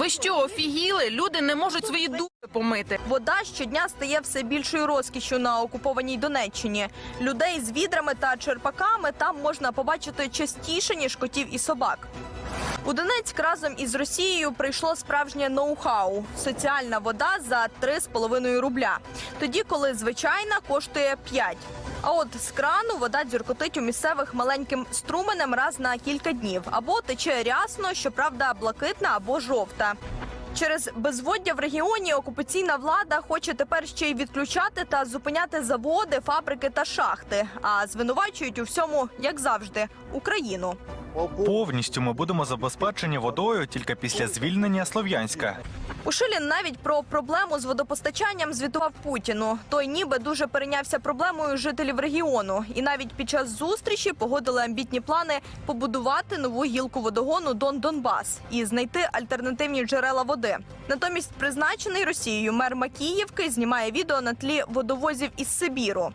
Ви що, офігіли? Люди не можуть свої дупи помити. Вода щодня стає все більшою розкішю на окупованій Донеччині. Людей з відрами та черпаками там можна побачити частіше ніж котів і собак. У Донецьк разом із Росією прийшло справжнє ноу-хау – соціальна вода за 3,5 рубля. Тоді, коли звичайна коштує 5. А от з крану вода дзюркотить у місцевих маленьким струменем раз на кілька днів. Або тече рясно, щоправда, блакитна або жовта. Через безводдя в регіоні окупаційна влада хоче тепер ще й відключати та зупиняти заводи, фабрики та шахти. А звинувачують у всьому, як завжди, Україну. Повністю ми будемо забезпечені водою тільки після звільнення Слов'янська. Ушилін навіть про проблему з водопостачанням звітував Путіну. Той ніби дуже перейнявся проблемою жителів регіону, і навіть під час зустрічі погодили амбітні плани побудувати нову гілку водогону Дон Донбас і знайти альтернативні джерела води. Натомість, призначений Росією мер Макіївки знімає відео на тлі водовозів із Сибіру.